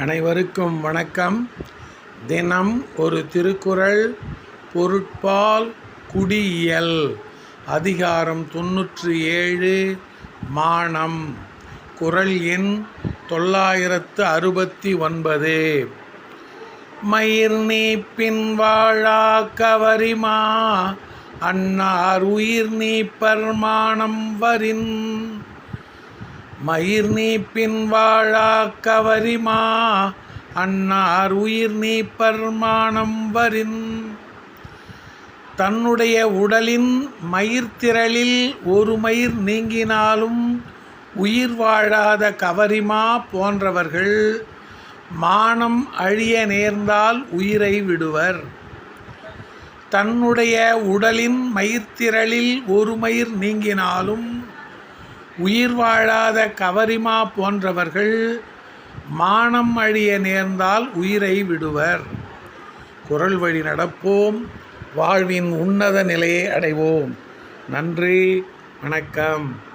அனைவருக்கும் வணக்கம். தினம் ஒரு திருக்குறள் பொருட்பால் குடியியல் அதிகாரம் தொன்னூற்றி ஏழு மானம். குறள் எண் தொள்ளாயிரத்து அறுபத்தி ஒன்பது. மயிர் நீப்பின் வாழா கவரிமா அன்னார் உயிர் நீப்பர் மானம் வரின். மயிர் நீப்பின் வாழா கவரிமா அன்னார் உயிர் நீப்பர்மானம் வரின். தன்னுடைய உடலின் மயிர்த்திரளில் ஒரு மயிர் நீங்கினாலும் உயிர் வாழாத கவரிமா போன்றவர்கள் மானம் அழிய நேர்ந்தால் உயிரை விடுவர். தன்னுடைய உடலின் மயிர்த்திரளில் ஒரு மயிர் நீங்கினாலும் உயிர் வாழாத கவரிமா போன்றவர்கள் மானம் அழிய நேர்ந்தால் உயிரை விடுவர். குரல் வழி நடப்போம். வாழ்வின் உன்னத நிலையை அடைவோம். நன்றி. வணக்கம்.